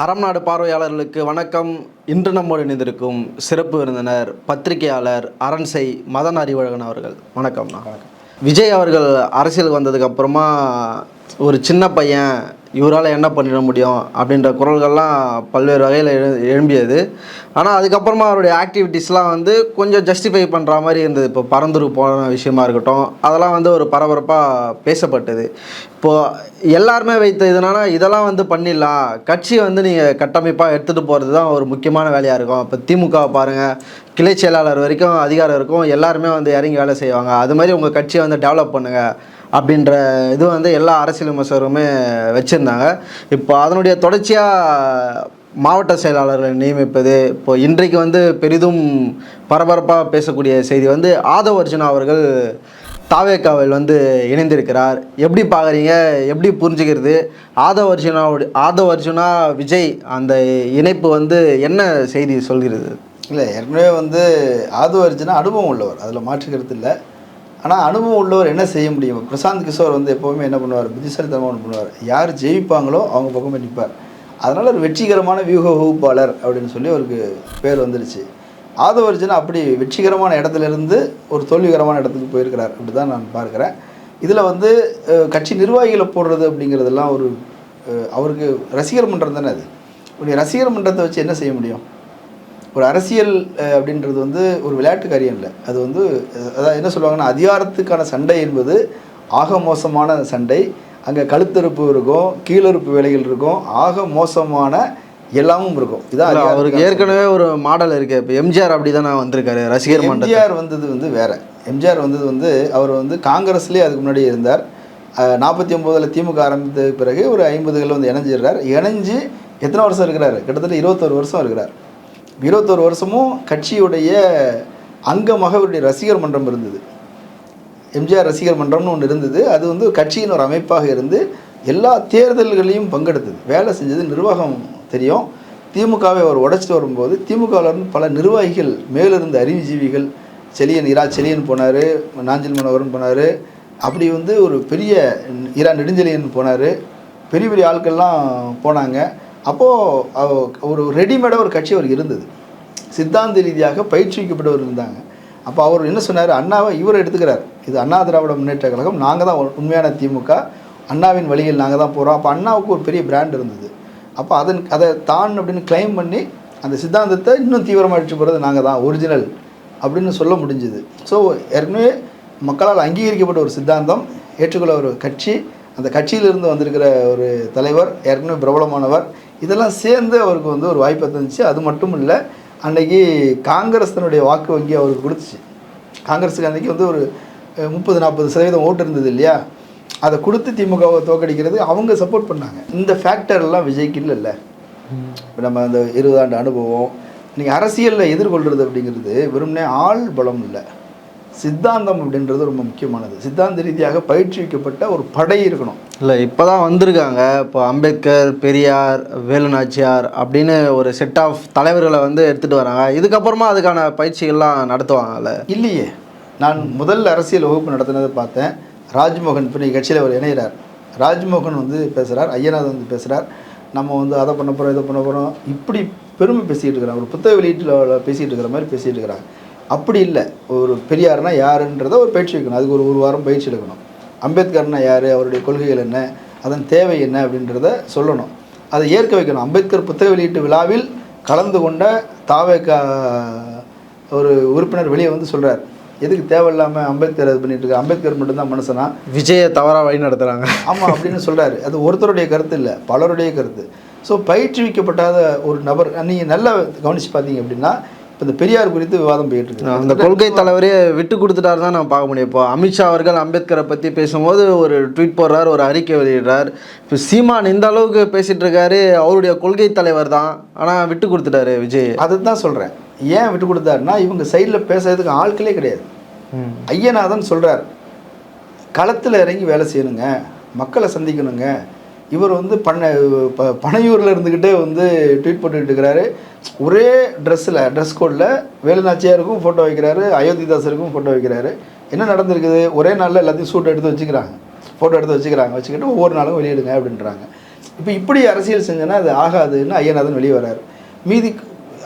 அறம் நாடு பார்வையாளர்களுக்கு வணக்கம். இன்று நம்மோடு இணைந்திருக்கும் சிறப்பு விருந்தினர் பத்திரிகையாளர் அரண்சை மதன் அறிவழகன் அவர்கள். வணக்கம்ண்ணா விஜய் அவர்கள் அரசியலுக்கு வந்ததுக்கு அப்புறமா ஒரு சின்ன பையன் இவரால் என்ன பண்ணிட முடியும் அப்படின்ற குரல்கள்லாம் பல்வேறு வகையில் எழு எழும்பியது. ஆனால் அதுக்கப்புறமா அவருடைய ஆக்டிவிட்டீஸ்லாம் வந்து கொஞ்சம் ஜஸ்டிஃபை பண்ணுற மாதிரி இருந்தது. இப்போ பறந்துரு போன விஷயமா இருக்கட்டும் அதெல்லாம் வந்து ஒரு பரபரப்பாக பேசப்பட்டது. இப்போது எல்லாருமே வைத்த இதனால் இதெல்லாம் வந்து பண்ணிடலாம். கட்சி வந்து நீங்கள் கட்டமைப்பாக எடுத்துகிட்டு போகிறது தான் ஒரு முக்கியமான வேலையாக இருக்கும். இப்போ திமுகவை பாருங்கள் கிளை செயலாளர் வரைக்கும் அதிகாரம் இருக்கும். எல்லாருமே வந்து இறங்கி வேலை செய்வாங்க. அது மாதிரி உங்கள் கட்சியை வந்து டெவலப் பண்ணுங்கள் அப்படின்ற இது வந்து எல்லா அரசியல் விமர்சகருமே வச்சுருந்தாங்க. இப்போ அதனுடைய தொடர்ச்சியாக மாவட்ட செயலாளர்களை நியமிப்பது இப்போ இன்றைக்கு வந்து பெரிதும் பரபரப்பாக பேசக்கூடிய செய்தி வந்து ஆதவ அர்ஜுனா அவர்கள் தாவேக்காவில் வந்து இணைந்திருக்கிறார். எப்படி பார்க்குறீங்க? எப்படி புரிஞ்சுக்கிறது? ஆதவ அர்ஜுனாவோட ஆதவ அர்ஜுனா விஜய் அந்த இணைப்பு வந்து என்ன செய்தி சொல்கிறது? இல்லை ஏற்கனவே வந்து ஆது அர்ஜுனா அனுபவம் உள்ளவர். அதில் மாற்றுக்கிறது இல்லை. ஆனால் அனுபவம் உள்ளவர் என்ன செய்ய முடியும்? பிரசாந்த் கிஷோர் வந்து எப்போவுமே என்ன பண்ணுவார்? புத்திசாலித்தனமாக ஒன்று பண்ணுவார். யார் ஜெயிப்பாங்களோ அவங்க பக்கமே நிற்பார் அதனால் ஒரு வெற்றிகரமான வியூக வகுப்பாளர் அப்படின்னு சொல்லி அவருக்கு பேர் வந்துருச்சு. ஆதவர்ஜன் அப்படி வெற்றிகரமான இடத்துல இருந்து ஒரு தோல்விகரமான இடத்துக்கு போயிருக்கிறார் அப்படி தான் நான் பார்க்குறேன். இதில் வந்து கட்சி நிர்வாகிகளை போடுறது அப்படிங்கிறதெல்லாம் ஒரு அவருக்கு ரசிகர் மன்றம் தானே அது. இப்படி ரசிகர் மன்றத்தை வச்சு என்ன செய்ய முடியும்? ஒரு அரசியல் அப்படின்றது வந்து ஒரு விளையாட்டு காரியம் இல்லை. அது வந்து அதாவது என்ன சொல்லுவாங்கன்னா அதிகாரத்துக்கான சண்டை என்பது ஆக மோசமான சண்டை. அங்கே கழுத்தறுப்பு இருக்கும் கீழறுப்பு வேலைகள் இருக்கும் ஆக மோசமான எல்லாமும் இருக்கும். இதான் அவருக்கு ஏற்கனவே ஒரு மாடல் இருக்கு. இப்போ எம்ஜிஆர் அப்படி தான் வந்திருக்காரு ரசிகர் எம்ஜிஆர் வந்தது வந்து வேற. எம்ஜிஆர் வந்தது வந்து அவர் வந்து காங்கிரஸ்லேயே அதுக்கு முன்னாடி இருந்தார். நாற்பத்தி ஒம்போதில் திமுக ஆரம்பித்த பிறகு ஒரு ஐம்பதுகளில் வந்து இணைஞ்சிடுறார். இணைஞ்சு எத்தனை வருஷம் இருக்கிறாரு? கிட்டத்தட்ட இருபத்தொரு வருஷம் இருக்கிறார். இருபத்தொரு வருஷமும் கட்சியுடைய அங்கமாக அவருடைய ரசிகர் மன்றம் இருந்தது. எம்ஜிஆர் ரசிகர் மன்றம்னு ஒன்று இருந்தது. அது வந்து கட்சியின் ஒரு அமைப்பாக இருந்து எல்லா தேர்தல்களையும் பங்கெடுத்தது. வேலை செஞ்சது நிர்வாகம் தெரியும். திமுகவை அவர் உடைச்சிட்டு வரும்போது திமுகவிலிருந்து பல நிர்வாகிகள் மேலிருந்து அறிவுஜீவிகள் செலியன் இரா செலியன் போனார் நாஞ்சில் மனோகரன் போனார் அப்படி வந்து ஒரு பெரிய இரா நெடுஞ்செலியன் போனார் பெரிய பெரிய ஆட்கள்லாம் போனாங்க. அப்போது ஒரு ரெடிமேடாக ஒரு கட்சி அவர் இருந்தது. சித்தாந்த ரீதியாக பயிற்றுவிக்கப்பட்டவர் இருந்தாங்க. அப்போ அவர் என்ன சொன்னார்? அண்ணாவை இவர் எடுத்துக்கிறார். இது அண்ணா திராவிட முன்னேற்ற கழகம். நாங்கள் தான் உண்மையான திமுக. அண்ணாவின் வழியில் நாங்கள் தான் போகிறோம் அப்போ அண்ணாவுக்கு ஒரு பெரிய பிராண்ட் இருந்தது. அப்போ அதன் அதை தான் அப்படின்னு கிளைம் பண்ணி அந்த சித்தாந்தத்தை இன்னும் தீவிரமாக அடிச்சு போகிறது நாங்கள் தான் ஒரிஜினல் அப்படின்னு சொல்ல முடிஞ்சுது. ஸோ ஏற்கனவே மக்களால் அங்கீகரிக்கப்பட்ட ஒரு சித்தாந்தம் ஏற்றுக்கொள்ள ஒரு கட்சி அந்த கட்சியிலிருந்து வந்திருக்கிற ஒரு தலைவர் ஏற்கனவே பிரபலமானவர் இதெல்லாம் சேர்ந்து அவருக்கு வந்து ஒரு வாய்ப்பை தந்துச்சு. அது மட்டும் இல்லை அன்னைக்கு காங்கிரஸ் தன்னுடைய வாக்கு வங்கி அவருக்கு கொடுத்துச்சு. காங்கிரஸுக்கு அன்னைக்கு வந்து ஒரு முப்பது நாற்பது சதவீதம் ஓட்டு இருந்தது இல்லையா? அதை கொடுத்து திமுகவை தோக்கடிக்கிறது அவங்க சப்போர்ட் பண்ணாங்க. இந்த ஃபேக்டர் எல்லாம் விஜய்க்கு இல்லைல்ல. இப்போ நம்ம அந்த இருபது ஆண்டு அனுபவம் நீங்கள் அரசியலில் எதிர்கொள்கிறது அப்படிங்கிறது வெறுமனே ஆள் பலம் இல்லை. சித்தாந்தம் அப்படின்றது ரொம்ப முக்கியமானது. சித்தாந்த ரீதியாக பயிற்றுவிக்கப்பட்ட ஒரு படை இருக்கணும். இல்லை இப்போ தான் வந்திருக்காங்க. இப்போ அம்பேத்கர் பெரியார் வேலுநாச்சியார் அப்படின்னு ஒரு செட் ஆஃப் தலைவர்களை வந்து எடுத்துகிட்டு வராங்க. இதுக்கப்புறமா அதுக்கான பயிற்சிகள்லாம் நடத்துவாங்கல்ல? இல்லையே. நான் முதல் அரசியல் வகுப்பு நடத்தினதை பார்த்தேன். ராஜ்மோகன் இப்போ கட்சியில் அவர் இணைகிறார் ராஜ்மோகன் வந்து பேசுகிறார் ஐயநாத் வந்து பேசுகிறார் நம்ம வந்து அதை பண்ண போகிறோம் இதை பண்ண போகிறோம் இப்படி பெருமை பேசிகிட்டு இருக்கிறாங்க ஒரு புத்தக வெளியீட்டில் பேசிகிட்டு இருக்கிற மாதிரி பேசிகிட்டு இருக்கிறாங்க அப்படி இல்லை. ஒரு பெரியார்னா யாருன்றதை ஒரு பயிற்சி வைக்கணும் அதுக்கு ஒரு ஒரு வாரம் பயிற்சி எடுக்கணும். அம்பேத்கர்னா யார் அவருடைய கொள்கைகள் என்ன அதன் தேவை என்ன அப்படின்றத சொல்லணும். அதை ஏற்க வைக்கணும். அம்பேத்கர் புத்தக வெளியீட்டு விழாவில் கலந்து கொண்ட தாவேக்கா ஒரு உறுப்பினர் வெளியே வந்து சொல்கிறார் எதுக்கு தேவையில்லாமல் அம்பேத்கர் இது பண்ணிட்டு இருக்க? அம்பேத்கர் மட்டும்தான் மனுஷனா? விஜயை தவறாக வழி நடத்துகிறாங்க ஆமாம் அப்படின்னு சொல்கிறாரு அது ஒருத்தருடைய கருத்து இல்லை பலருடைய கருத்து. ஸோ பயிற்றுவிக்கப்படாத ஒரு நபர் நீங்கள் நல்லா கவனித்து பார்த்தீங்க அப்படின்னா இப்போ இந்த பெரியார் குறித்து விவாதம் போயிட்டு இருக்கு அந்த கொள்கை தலைவரே விட்டு கொடுத்துட்டாரு தான் நான் பார்க்க முடியும். இப்போ அமித்ஷா அவர்கள் அம்பேத்கரை பற்றி பேசும்போது ஒரு ட்வீட் போடுறார் ஒரு அறிக்கை வெளியிடுறார். இப்போ சீமான் இந்த அளவுக்கு பேசிட்டு இருக்காரு அவருடைய கொள்கை தலைவர் தான். ஆனால் விட்டு கொடுத்துட்டாரு விஜய். அதுதான் சொல்கிறேன் ஏன் விட்டு கொடுத்தாருன்னா இவங்க சைடில் பேசுறதுக்கு ஆட்களே கிடையாது. ஐயநாதன் சொல்கிறார் களத்தில் இறங்கி வேலை செய்யணுங்க மக்களை சந்திக்கணுங்க இவர் வந்து பண்ண ப பனையூரில் இருந்துக்கிட்டே வந்து ட்வீட் போட்டுக்கிட்டு இருக்கிறாரு ஒரே ட்ரெஸ்ஸில் ட்ரெஸ் கோடில் வேலுநாச்சியாருக்கும் ஃபோட்டோ வைக்கிறாரு அயோத்திதாசருக்கும் ஃபோட்டோ வைக்கிறாரு. என்ன நடந்திருக்குது? ஒரே நாளில் எல்லாத்தையும் சூட் எடுத்து வச்சுக்கிறாங்க. ஃபோட்டோ எடுத்து வச்சுக்கிறாங்க. வச்சுக்கிட்டு ஒவ்வொரு நாளும் வெளியிடுங்க அப்படின்றாங்க. இப்போ இப்படி அரசியல் செஞ்சேன்னா அது ஆகாதுன்னு ஐயநாதன் வெளியே வராரு மீதி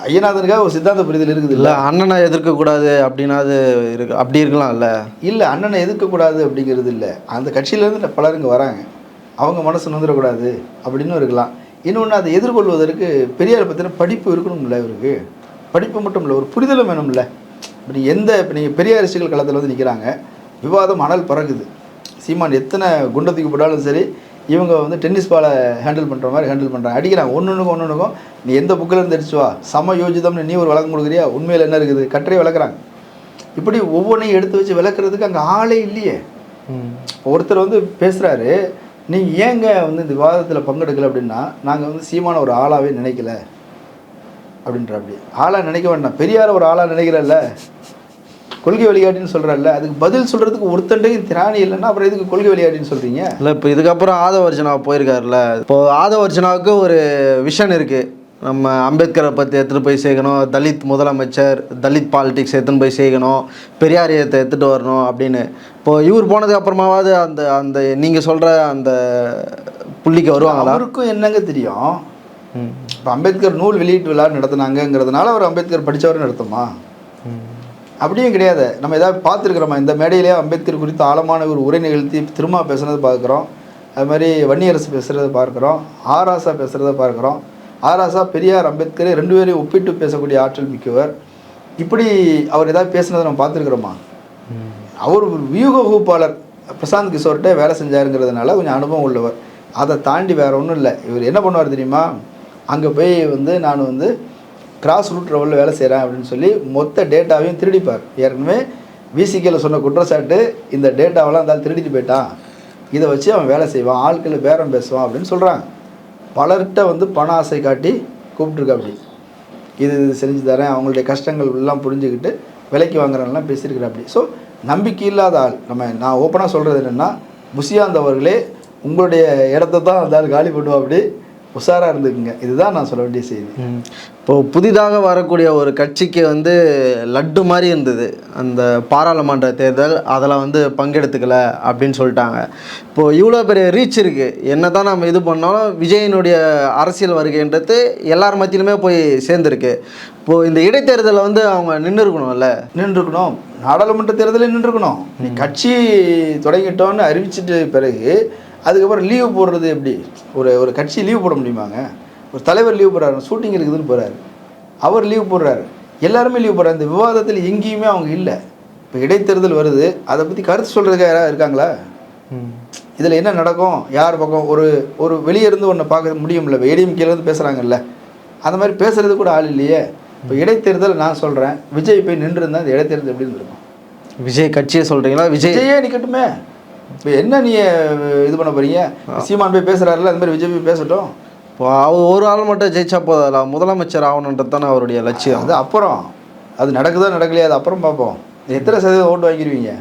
ஐயநாதனுக்காக ஒரு சித்தாந்த புரிதல் இருக்குது இல்லை? அண்ணனை எதிர்க்கக்கூடாது அப்படின்னாது இருக்கு அப்படி இருக்கலாம்ல? இல்லை அண்ணனை எதிர்க்கக்கூடாது அப்படிங்கிறது இல்லை. அந்த கட்சியிலேருந்து பலர் இங்கே வராங்க. அவங்க மனசு நொந்துடக்கூடாது அப்படின்னு இருக்கலாம். இன்னொன்று அதை எதிர்கொள்வதற்கு பெரியார் பற்றின படிப்பு இருக்கணும்ல இவருக்கு. படிப்பு மட்டும் இல்லை ஒரு புரிதலும் வேணும்ல. இப்போ நீ எந்த இப்போ நீங்கள் பெரிய அரசியல் களத்தில் வந்து நிற்கிறாங்க விவாதம் அனல் பறக்குது சீமான் எத்தனை குண்டை தூக்கி போட்டாலும் சரி இவங்க வந்து டென்னிஸ் பாலை ஹேண்டில் பண்ணுற மாதிரி ஹேண்டில் பண்ணுறாங்க அடிக்கிறாங்க. ஒன்றுக்கும் ஒன்றுக்கும் நீ எந்த புக்கில் இருந்து அடிச்சு வா. சம யோஜிதம்னு நீ ஒரு விளக்கம் கொடுக்குறியா? உண்மையில் என்ன இருக்குது? கட்டுரை விளக்குறாங்க. இப்படி ஒவ்வொன்றையும் எடுத்து வச்சு விளக்குறதுக்கு அங்கே ஆளே இல்லையே. ஒருத்தர் வந்து பேசுகிறாரு நீங்கள் ஏங்க வந்து இந்த விவாதத்தில் பங்கெடுக்கல அப்படின்னா நாங்கள் வந்து சீமான ஒரு ஆளாகவே நினைக்கல அப்படின்ற அப்படி ஆளாக நினைக்க வேண்டாம். பெரியார் ஒரு ஆளாக நினைக்கிறல்ல. கொள்கை வழிகாட்டின்னு சொல்கிறல்ல அதுக்கு பதில் சொல்கிறதுக்கு ஒருத்தண்டையும் திராணி இல்லைன்னா அப்புறம் எதுக்கு கொள்கை வழிகாட்டின்னு சொல்கிறீங்க இல்லை இப்போ இதுக்கப்புறம் ஆதவர்ஜனா போயிருக்காருல்ல. இப்போ ஆதவர்ஜனாவுக்கு ஒரு விஷன் இருக்குது நம்ம அம்பேத்கரை பற்றி எடுத்துகிட்டு போய் சேர்க்கணும். தலித் முதலமைச்சர் தலித் பாலிடிக்ஸ் எடுத்துன்னு போய் சேர்க்கணும். பெரியாரியத்தை எடுத்துகிட்டு வரணும் அப்படின்னு. இப்போது இவர் போனதுக்கு அப்புறமாவது அந்த அந்த நீங்கள் சொல்கிற அந்த புள்ளிக்கு வருவாங்களா? அவருக்கும் என்னங்க தெரியும். இப்போ அம்பேத்கர் நூல் வெளியீட்டு விழா நடத்துனாங்கங்கிறதுனால அவர் அம்பேத்கர் படித்தவர் நடத்துமா? அப்படியும் கிடையாது. நம்ம ஏதாவது பார்த்துருக்குறோமா? இந்த மேடையிலே அம்பேத்கர் குறித்து ஆழமான ஒரு உரை நிகழ்த்தி திரும்ப பேசுனதை பார்க்குறோம். அது மாதிரி வன்னியரசு பேசுகிறத பார்க்குறோம். ஆராசா பேசுகிறத பார்க்குறோம். ஆராசா பெரியார் அம்பேத்கரை ரெண்டு பேரையும் ஒப்பிட்டு பேசக்கூடிய ஆற்றல் மிக்கவர். இப்படி அவர் ஏதாவது பேசுனதை நம்ம பார்த்துருக்குறோமா? அவர் ஒரு வியூக வகுப்பாளர் பிரசாந்த் கிஷோர்கிட்ட வேலை செஞ்சாருங்கிறதுனால கொஞ்சம் அனுபவம் உள்ளவர். அதை தாண்டி வேறு ஒன்றும் இல்லை. இவர் என்ன பண்ணுவார் தெரியுமா? அங்கே போய் வந்து நான் வந்து கிராஸ் ரூட் லெவலில் வேலை செய்கிறேன் அப்படின்னு சொல்லி மொத்த டேட்டாவையும் திருடிப்பார். ஏற்கனவே விசிகேல சொன்ன குற்றச்சாட்டு இந்த டேட்டாவெல்லாம் இருந்தாலும் திருடிட்டு போயிட்டான். இதை வச்சு அவன் வேலை செய்வான் ஆட்களை பேரம் பேசுவான் அப்படின்னு சொல்கிறாங்க பலர்கிட்ட வந்து பண ஆசை காட்டி கூப்பிட்டுருக்கா அப்படி இது இது செஞ்சு தரேன் அவங்களுடைய கஷ்டங்கள் எல்லாம் புரிஞ்சுக்கிட்டு விலைக்கு வாங்குறவங்கலாம் பேசியிருக்கிற அப்படி ஸோ நம்பிக்கை இல்லாத ஆள். நம்ம நான் ஓப்பனாக சொல்கிறது என்னென்னா முசியாந்த் அவர்களே உங்களுடைய இடத்த தான் அந்த ஆள் காலி பண்ணுவா அப்படி உஷாராக இருந்துக்குங்க. இதுதான் நான் சொல்ல வேண்டிய செய்தி. ம். இப்போ புதிதாக வரக்கூடிய ஒரு கட்சிக்கு வந்து லட்டு மாதிரி இருந்தது. அந்த பாராளுமன்ற தேர்தல் அதில் வந்து பங்கெடுத்துக்கல அப்படின்னு சொல்லிட்டாங்க. இப்போது இவ்வளோ பெரிய ரீச் இருக்குது என்ன தான் நம்ம இது பண்ணாலும் விஜயனுடைய அரசியல் வருகைன்றது எல்லார் மத்தியிலுமே போய் சேர்ந்துருக்கு. இப்போது இந்த இடைத்தேர்தலில் வந்து அவங்க நின்று இருக்கணும்ல நின்றுக்கணும் நாடாளுமன்ற தேர்தலில் நின்றுக்கணும் நீ கட்சி தொடங்கிட்டோன்னு அறிவிச்சிட்டு பிறகு அதுக்கப்புறம் லீவு போடுறது எப்படி? ஒரு ஒரு கட்சி லீவு போட முடியுமாங்க? ஒரு தலைவர் லீவு போடுறாரு ஷூட்டிங் இருக்குதுன்னு போகிறாரு அவர் லீவு போடுறாரு. எல்லாருமே லீவு போடுறாரு. இந்த விவாதத்தில் எங்கேயுமே அவங்க இல்லை. இப்போ இடைத்தேர்தல் வருது. அதை பற்றி கருத்து சொல்கிறதுக்கு யாராவது இருக்காங்களா? இதில் என்ன நடக்கும்? யார் பக்கம்? ஒரு ஒரு வெளியே இருந்து ஒன்றை பார்க்க முடியும்ல? ஏடிஎம்கேலேருந்து பேசுகிறாங்கல்ல அந்த மாதிரி பேசுறது கூட ஆள் இல்லையே. இப்போ இடைத்தேர்தல் நான் சொல்கிறேன் விஜய் போய் நின்றுருந்தா இந்த இடைத்தேர்தல் எப்படி இருந்திருக்கும்? விஜய் கட்சியை சொல்கிறீங்களா விஜய் விஜயே நிற்கட்டுமே இப்போ என்ன நீ இது பண்ண போறீங்க? சீமான் போய் பேசுகிறாருல அந்த மாதிரி விஜய் போய் பேசட்டும். இப்போ அவர் ஒரு ஆள் மட்டும் ஜெயிச்சா போதாதா? முதலமைச்சர் ஆகணுன்றது தானே அவருடைய லட்சியம். அது அப்புறம். அது நடக்குதோ நடக்கலையா அது அப்புறம் பார்ப்போம். எத்தனை சதவீதம் ஓட்டு வாங்கிடுவீங்க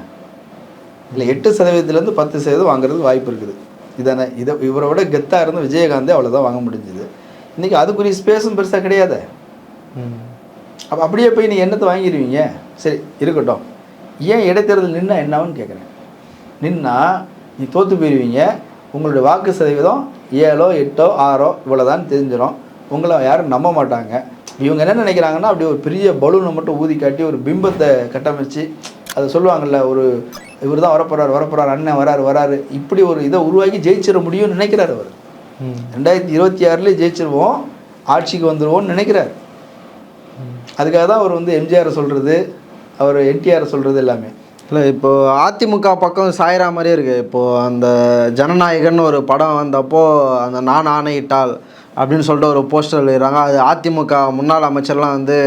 இல்லை எட்டு சதவீதத்துலேருந்து பத்து சதவீதம் வாங்குறதுக்கு வாய்ப்பு இருக்குது. இதானே இதை இவரை விட கெத்தாக இருந்து விஜயகாந்தே அவ்வளோதான் வாங்க முடிஞ்சுது. இன்றைக்கி அதுக்குரிய ஸ்பேஸும் பெருசாக கிடையாது. அப்போ அப்படியே போய் நீ என்னத்தை வாங்கிடுவீங்க சரி இருக்கட்டும். ஏன் இடைத்தேர்தல் நின்னா என்னன்னு கேட்குறேன் நின்னா நீ தோற்று போயிடுவீங்க உங்களுடைய வாக்கு சதவீதம் ஏழோ எட்டோ ஆறோ இவ்வளோதான் தெரிஞ்சிடும் உங்களை யாரும் நம்ப மாட்டாங்க. இவங்க என்ன நினைக்கிறாங்கன்னா அப்படி ஒரு பெரிய பலூனை மட்டும் ஊதி காட்டி ஒரு பிம்பத்தை கட்டமைச்சு அதை சொல்லுவாங்கல்ல ஒரு இவர் தான் வரப்போறாரு வரப்போறாரு அண்ணன் வராரு வராரு. இப்படி ஒரு இதை உருவாக்கி ஜெயிச்சிட முடியும்னு நினைக்கிறார் அவர். ரெண்டாயிரத்தி இருபத்தி ஆறுலேயே ஜெயிச்சிருவோம் ஆட்சிக்கு வந்துடுவோம்னு நினைக்கிறார். அதுக்காக தான் அவர் வந்து எம்ஜிஆர் சொல்கிறது அவர் என்டிஆர் சொல்கிறது எல்லாமே. இல்லை இப்போ அதிமுக பக்கம் சாயரா மாதிரியே இருக்கு. இப்போ அந்த ஜனநாயகன் ஒரு படம் வந்தப்போ அந்த நான் ஆணையிட்டால் அப்படின்னு சொல்லிட்டு ஒரு போஸ்டர் எழுதுறாங்க அது அதிமுக முன்னாள் அமைச்சர்லாம் வந்து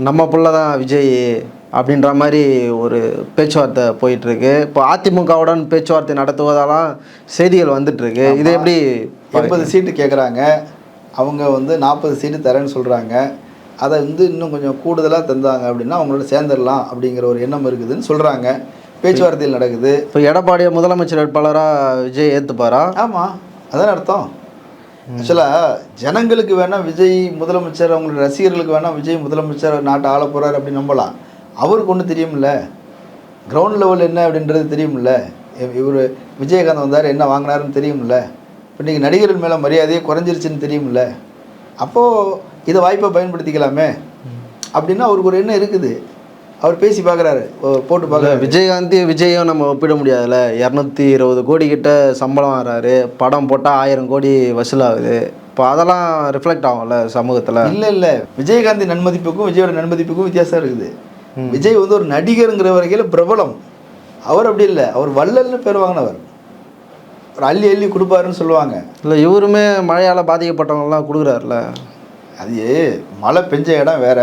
நம்ம புள்ள தான் விஜய் அப்படின்ற மாதிரி ஒரு பேச்சுவார்த்தை போயிட்டு இருக்கு இப்போ அதிமுகவுடன் பேச்சுவார்த்தை நடத்துவதாலாம் செய்திகள் வந்துட்டு இருக்கு இது எப்படி எண்பது சீட்டு கேட்குறாங்க அவங்க வந்து நாற்பது சீட்டு தரேன்னு சொல்கிறாங்க அதை வந்து இன்னும் கொஞ்சம் கூடுதலாக தந்தாங்க அப்படின்னா அவங்களோட சேர்ந்துடலாம் அப்படிங்கிற ஒரு எண்ணம் இருக்குதுன்னு சொல்கிறாங்க பேச்சுவார்த்தையில் நடக்குது. இப்போ எடப்பாடியை முதலமைச்சர் வேட்பாளராக விஜய் ஏற்றுப்பாரா ஆமாம் அதான் அர்த்தம். ஆக்சுவலாக ஜனங்களுக்கு வேணால் விஜய் முதலமைச்சர் அவங்களோட ரசிகர்களுக்கு வேணால் விஜய் முதலமைச்சர் நாட்டை ஆள போகிறார் அப்படின்னு நம்பலாம். அவருக்கு ஒன்றும் தெரியும்ல கிரவுண்ட் லெவல் என்ன அப்படின்றது தெரியும்ல இவர் விஜயகாந்த் வந்தார் என்ன வாங்கினாருன்னு தெரியும்ல இப்போ நீங்கள் நடிகர்கள் மேலே மரியாதையே குறைஞ்சிருச்சுன்னு தெரியும்ல அப்போது இதை வாய்ப்பை பயன்படுத்திக்கலாமே. அப்படின்னா அவருக்கு ஒரு எண்ணம் இருக்குது. அவர் பேசி பார்க்குறாரு. போட்டு பார்க்குறாரு. விஜயகாந்தி விஜயும் நம்ம ஒப்பிட முடியாதுல்ல. இரநூத்தி இருபது கோடி கிட்ட சம்பளம் வராரு படம் போட்டால் ஆயிரம் கோடி வசூலாகுது. இப்போ அதெல்லாம் ரிஃப்ளெக்ட் ஆகும்ல சமூகத்தில். இல்லை இல்லை. விஜயகாந்தி நன்மதிப்புக்கும் விஜயோட நன்மதிப்புக்கும் வித்தியாசம் இருக்குது. விஜய் வந்து ஒரு நடிகருங்கிற வகையில் பிரபலம். அவர் அப்படி இல்லை. அவர் வள்ளல்னு பேர் வாங்கினவர். ஒரு அள்ளி அள்ளி கொடுப்பாருன்னு சொல்லுவாங்க. இல்லை இவருமே மழையால் பாதிக்கப்பட்டவங்கலாம் கொடுக்குறாருல அது மழை பெஞ்ச இடம் வேற.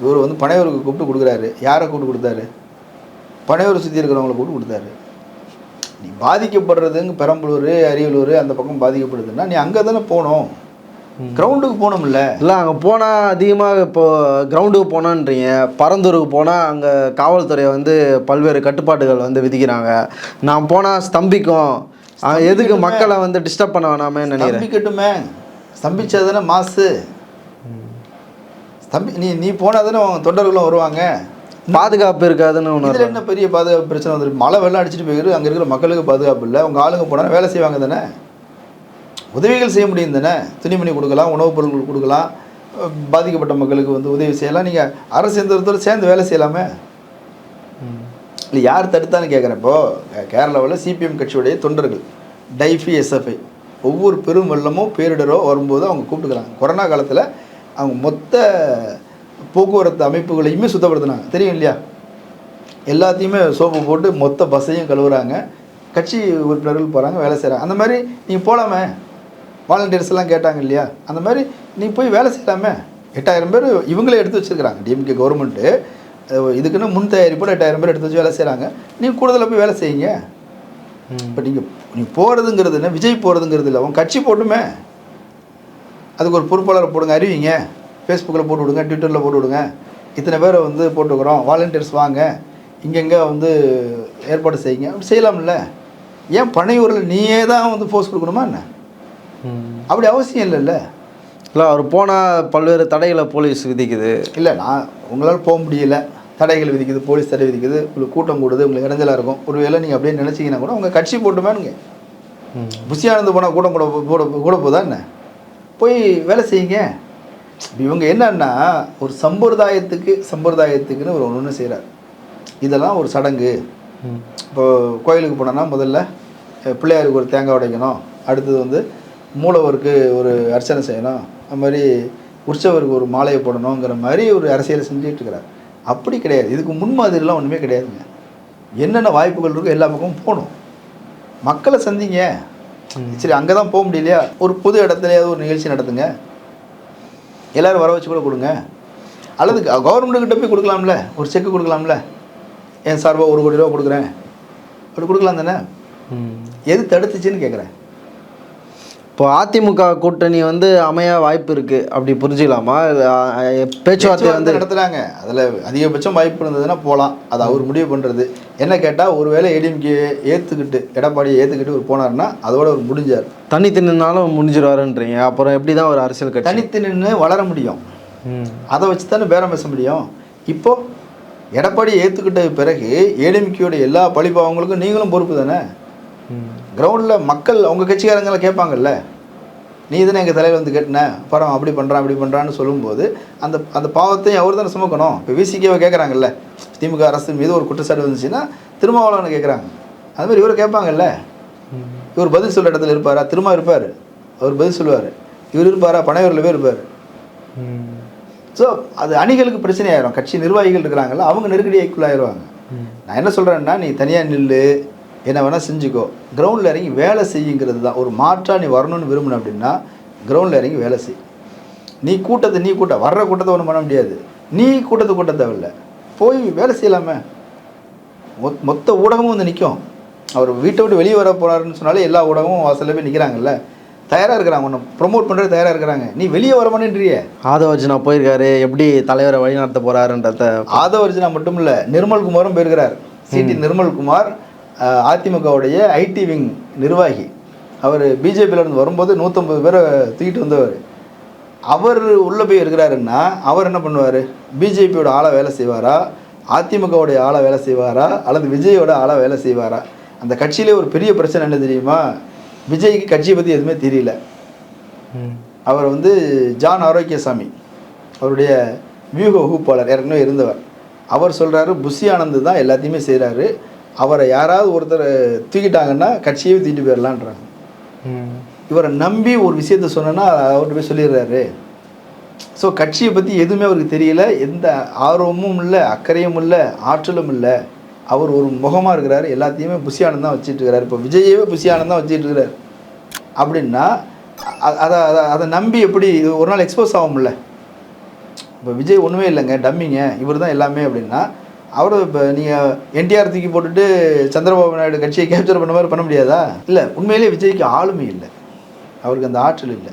இவர் வந்து பனையூருக்கு கூப்பிட்டு கொடுக்குறாரு. யாரை கூப்பிட்டு கொடுத்தாரு? பனையூர் சுற்றி இருக்கிறவங்கள கூப்பிட்டு கொடுத்தாரு. நீ பாதிக்கப்படுறதுங்க பெரம்பலூர் அரியலூர் அந்த பக்கம் பாதிக்கப்படுதுன்னா நீ அங்கே தானே போகணும். கிரவுண்டுக்கு போகணும்ல. இல்லை அங்கே போனால் அதிகமாக இப்போ கிரவுண்டுக்கு போனோன்றீங்க. பரந்தூருக்கு போனால் அங்கே காவல்துறை வந்து பல்வேறு கட்டுப்பாடுகள் வந்து விதிக்கிறாங்க. நான் போனால் ஸ்தம்பிக்கும். எதுக்கு மக்களை வந்து டிஸ்டர்ப் பண்ண வேணாமே நினைக்கிறேன். ஸ்தம்பிக்கட்டுமே. ஸ்தம்பிச்சது தானே மாசு. ஸ்தம்பி நீ நீ போனால் தானே அவங்க தொண்டர்களும் வருவாங்க? பாதுகாப்பு இருக்காதுன்னு ஒன்று இதில் என்ன பெரிய பாதுகாப்பு பிரச்சனை வந்துருக்கு? மழை வெள்ளம் அடிச்சிட்டு போயிரு அங்கே இருக்கிற மக்களுக்கு பாதுகாப்பு இல்லை. உங்கள் ஆளுங்க போனால் வேலை செய்வாங்க தானே? உதவிகள் செய்ய முடியும் தானே? துணிமணி கொடுக்கலாம் உணவுப் பொருட்கள் கொடுக்கலாம். பாதிக்கப்பட்ட மக்களுக்கு வந்து உதவி செய்யலாம். நீங்கள் அரசு எந்திரத்தோடு சேர்ந்து வேலை செய்யலாமே? இல்லை யார் தடுத்தான்னு கேட்குறப்போ கேரளாவில் சிபிஎம் கட்சியுடைய தொண்டர்கள் டைஃபி எஸ்எஃப்ஐ ஒவ்வொரு பெரும் வெள்ளமோ பேரிடரோ வரும்போது அவங்க கூப்பிட்டுக்கிறாங்க. கொரோனா காலத்தில் அவங்க மொத்த போக்குவரத்து அமைப்புகளையுமே சுத்தப்படுத்தினாங்க. தெரியும் இல்லையா? எல்லாத்தையுமே சோப்பு போட்டு மொத்த பஸ்ஸையும் கழுவுறாங்க. கட்சி உறுப்பினர்கள் போகிறாங்க வேலை செய்கிறாங்க அந்த மாதிரி நீங்கள் போகலாமே வாலண்டியர்ஸ் எல்லாம் கேட்டாங்க இல்லையா? அந்த மாதிரி நீ போய் வேலை செய்யலாமே. எட்டாயிரம் பேர் இவங்களே எடுத்து வச்சுருக்கிறாங்க. டிஎம்கே கவர்மெண்ட்டு இதுக்குன்னு முன் தயாரிப்போட எட்டாயிரம் பேர் எடுத்து வச்சு வேலை செய்கிறாங்க நீங்கள் கூடுதலாக போய் வேலை செய்யுங்க. இப்போ நீங்கள் நீ போகிறதுங்கிறது என்ன? விஜய் போகிறதுங்கிறது இல்லை. உன் கட்சி போட்டுமே. அதுக்கு ஒரு பொறுப்பாளரை போடுங்க அறிவிங்க. ஃபேஸ்புக்கில் போட்டு விடுங்க ட்விட்டரில் போட்டு விடுங்க. இத்தனை பேரை வந்து போட்டுக்கிறோம். வாலண்டியர்ஸ் வாங்க. இங்கெங்கே வந்து ஏற்பாடு செய்யுங்க. அப்படி செய்யலாம்ல. ஏன் பனையூரில் நீயே தான் வந்து போஸ்ட் கொடுக்கணுமா என்ன? அப்படி அவசியம் இல்லைல்ல. இல்லை அவர் போனால் பல்வேறு தடைகளை போலீஸ் விதிக்குது. இல்லை நான் உங்களால் போக முடியல. தடைகள் விதிக்குது போலீஸ் தடை விதிக்குது உங்களுக்கு கூட்டம் கூடுது உங்களுக்கு இடைஞ்சலாக இருக்கும். ஒருவேளை நீங்கள் அப்படியே நினச்சிங்கன்னா கூட உங்கள் கட்சி போட்டுமேனுங்க. புஷியானந்து போனால் கூட்டம் கூட போ- கூட கூட போதா என்ன? போய் வேலை செய்யுங்க. இவங்க என்னன்னா ஒரு சம்பிரதாயத்துக்கு சம்பிரதாயத்துக்குன்னு ஒரு ஒன்று செய்கிறார் இதெல்லாம் ஒரு சடங்கு. இப்போ கோயிலுக்கு போனோன்னா முதல்ல பிள்ளையாருக்கு ஒரு தேங்காய் உடைக்கணும். அடுத்தது வந்து மூலவருக்கு ஒரு அர்ச்சனை செய்யணும். அது மாதிரி உற்சவருக்கு ஒரு மாலையை போடணுங்கிற மாதிரி ஒரு அரசியலை செஞ்சுட்டு இருக்கிறார். அப்படி கிடையாது. இதுக்கு முன்மாதிரிலாம் ஒன்றுமே கிடையாதுங்க. என்னென்ன வாய்ப்புகள் இருக்கோ எல்லா பக்கமும் போகணும். மக்களை சந்திங்க. சரி அங்கே தான் போக முடியலையா? ஒரு பொது இடத்துலையாவது ஒரு நிகழ்ச்சி நடத்துங்க. எல்லாரும் வர வச்சு கூட கொடுங்க. அல்லது கவர்மெண்ட்டுக்கிட்ட போய் கொடுக்கலாம்ல? ஒரு செக்கு கொடுக்கலாம்ல? என் சார்பாக ஒரு கோடி ரூபா கொடுக்குறேன். அப்படி கொடுக்கலாம் தானே? எது தடுத்துச்சுன்னு கேட்குறேன் இப்போ அதிமுக கூட்டணி வந்து அமைய வாய்ப்பு இருக்கு. அப்படி புரிஞ்சுக்கலாமா? பேச்சுவார்த்தை வந்து நடத்துகிறாங்க அதில் அதிகபட்சம் வாய்ப்பு இருந்ததுன்னா போகலாம் அது அவர் முடிவு பண்ணுறது என்ன கேட்டால் ஒருவேளை ஏடிஎம்கே ஏற்றுக்கிட்டு எடப்பாடியை ஏற்றுக்கிட்டு ஒரு போனார்னா அதோட அவர் முடிஞ்சார். தனித்து நின்னாலும் முடிஞ்சிருவாருன்றீங்க. அப்புறம் எப்படி தான் ஒரு அரசியல் கட்சி? தனித்து நின்று வளர முடியும். ம். அதை வச்சு தானே பேரம் பேச முடியும். இப்போ எடப்பாடி ஏற்றுக்கிட்ட பிறகு ஏடிஎம்கேயோட எல்லா பழிபாவங்களுக்கும் நீங்களும் பொறுப்பு தானே? ம். கிரவுண்டில் மக்கள் அவங்க கட்சிக்காரங்களை கேட்பாங்கல்ல? நீ தானே எங்கள் தலையில் வந்து கேட்டின? பரம் அப்படி பண்ணுறான் அப்படி பண்ணுறான்னு சொல்லும்போது அந்த அந்த பாவத்தையும் அவர் தானே சுமக்கணும். இப்போ விசிகேவை கேட்குறாங்கல்ல திமுக அரசு மீது ஒரு குற்றச்சாட்டு வந்துச்சுன்னா திருமாவளவனை கேட்குறாங்க அது மாதிரி இவரை கேட்பாங்கல்ல? இவர் பதில் சொல்கிற இடத்துல இருப்பாரா? திரும்ப இருப்பார். அவர் பதில் சொல்லுவார். இவர் இருப்பாரா? பனையூரில் போய் இருப்பார். ஸோ அது அணிகளுக்கு பிரச்சனை ஆயிரும் கட்சி நிர்வாகிகள் இருக்கிறாங்கல்ல அவங்க நெருக்கடிக்குள்ளாயிருவாங்க நான் என்ன சொல்கிறேன்னா நீ தனியாக நில்லு என்ன வேணால் செஞ்சுக்கோ. கிரவுண்டில் இறங்கி வேலை செய்யுங்கிறது தான். ஒரு மாற்றாக நீ வரணும்னு விரும்பின அப்படின்னா கிரவுண்டில் இறங்கி வேலை செய். நீ கூட்டத்தை நீ கூட்ட வர்ற கூட்டத்தை ஒன்றும் பண்ண முடியாது. நீ கூட்டத்தை கூட்ட தேவையில்ல. போய் வேலை செய்யலாமே. மொத் மொத்த ஊடகமும் வந்து நிற்கும் அவர் வீட்டை விட்டு வெளியே வர போகிறாருன்னு சொன்னாலே எல்லா ஊடகமும் வாசல்ல போய் நிற்கிறாங்கல்ல தயாராக இருக்கிறாங்க. ஒன்று ப்ரொமோட் பண்ணுறது தயாராக இருக்கிறாங்க. நீ வெளியே வர மாட்டேன்றியே. ஆதவர்ஜுனா போயிருக்காரு. எப்படி தலைவரை வழிநடத்த போறாருன்றத ஆதவர்ஜுனா மட்டும் இல்லை நிர்மல்குமாரும் போயிருக்கிறார். சிடி நிர்மல்குமார் அதிமுகவுடைய ஐடி விங் நிர்வாகி. அவர் பிஜேபியில் இருந்து வரும்போது நூற்றம்பது பேரை தூக்கிட்டு வந்தவர். அவர் உள்ளே போய் இருக்கிறாருன்னா அவர் என்ன பண்ணுவார்? பிஜேபியோட ஆளை வேலை செய்வாரா? அதிமுகவுடைய ஆளை வேலை செய்வாரா? அல்லது விஜயோட ஆளை வேலை செய்வாரா? அந்த கட்சியிலே ஒரு பெரிய பிரச்சனை என்ன தெரியுமா? விஜய்க்கு கட்சியை பற்றி எதுவுமே தெரியல. அவர் வந்து ஜான் ஆரோக்கியசாமி அவருடைய வியூக வகுப்பாளர் ஏற்கனவே இருந்தவர். அவர் சொல்கிறாரு புஷி ஆனந்த் தான் எல்லாத்தையுமே செய்கிறாரு அவரை யாராவது ஒருத்தர் தூக்கிட்டாங்கன்னா கட்சியே தூக்கிட்டு போயிடலான்றாங்க. இவரை நம்பி ஒரு விஷயத்த சொன்னேன்னா அவர்கிட்ட போய் சொல்லிடுறாரு. ஸோ கட்சியை பற்றி எதுவுமே அவருக்கு தெரியல. எந்த ஆர்வமும் இல்லை அக்கறையும் இல்லை ஆற்றலும் இல்லை. அவர் ஒரு முகமாக இருக்கிறாரு. எல்லாத்தையுமே புஷியானந்த் தான் வச்சுட்டு இருக்கிறாரு. இப்போ விஜயவே புஷியானந்த் தான் வச்சுட்டு இருக்கிறாரு. அப்படின்னா அதை அதை அதை நம்பி எப்படி இது ஒரு நாள் எக்ஸ்போஸ் ஆகும்ல? இப்போ விஜய் ஒன்றுமே இல்லைங்க. டம்மிங்க இவர் தான் எல்லாமே அப்படின்னா அவர் இப்போ நீங்கள் என்டிஆர் தூக்கி போட்டுட்டு சந்திரபாபு நாயுடு கட்சியை கேப்சர் பண்ண மாதிரி பண்ண முடியாதா? இல்லை உண்மையிலேயே விஜய்க்கு ஆளுமை இல்லை. அவருக்கு அந்த ஆற்றல் இல்லை.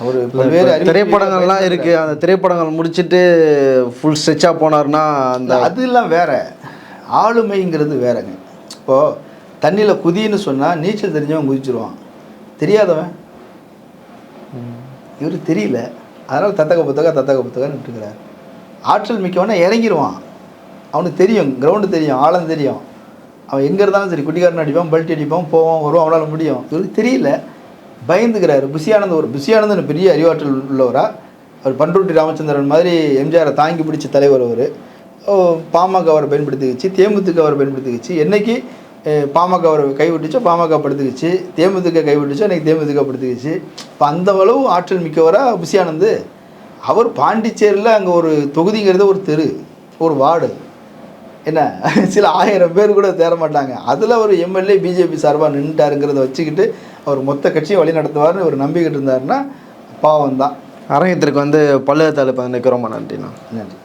அவர் பல்வேறு அறிவியல் திரைப்படங்கள்லாம் இருக்கு. அந்த திரைப்படங்கள் முடிச்சிட்டு ஃபுல் ஸ்ட்ரெச்சாக போனார்னா அந்த அதெல்லாம் வேற. ஆளுமைங்கிறது வேறங்க. இப்போது தண்ணியில் குதின்னு சொன்னால் நீச்சல் தெரிஞ்சவன் குதிச்சிருவான். தெரியாதவன்? இவருக்கு தெரியல. அதனால் தத்தக புத்தக தத்தக புத்தகன்னு விட்டுக்கிறார் ஆற்றல் மிக்கவனா இறங்கிடுவான் அவனுக்கு தெரியும் கிரவுண்டு தெரியும் ஆழம் தெரியும். அவன் எங்கே இருந்தாலும் சரி குட்டிக்காரன் அடிப்பான் பல்ட்டி அடிப்பான் போவான் வருவான் அவனால் முடியும். இவருக்கு தெரியல. பயந்துக்கிறாரு. புஷியானந்த் ஒரு புஷியானந்தன் பெரிய அறிவாற்றல் உள்ளவரா? அவர் பண்ருட்டி ராமச்சந்திரன் மாதிரி எம்ஜிஆரை தாங்கி பிடிச்ச தலைவர் அவர். பாமக அவரை பயன்படுத்திக்கிச்சு தேமுதிக அவரை பயன்படுத்திக்கிச்சு. என்றைக்கு பாமக அவரை கைவிட்டுச்சோ பாமக படுத்துக்கிச்சு. தேமுதிக கைவிட்டுச்சோ எனக்கு தேமுதிக படுத்துக்கிச்சு. இப்போ அந்த அளவு ஆற்றல் மிக்கவராக புஷியானந்து அவர் பாண்டிச்சேரியில் அங்கே ஒரு தொகுதிங்கிறது ஒரு தெரு ஒரு வார்டு. என்ன சில ஆயிரம் பேர் கூட தேர மாட்டாங்க அதில் ஒரு எம்எல்ஏ பிஜேபி சார்பாக நின்றுட்டாருங்கிறத வச்சுக்கிட்டு அவர் மொத்த கட்சியை வழி நடத்துவார்னு ஒரு நம்பிக்கிட்டு இருந்தாருன்னா பாவம் தான் அரங்கத்திற்கு வந்து பல்லு தலைப்பு நிற்க ரொம்ப நன்றிண்ணா. நன்றி.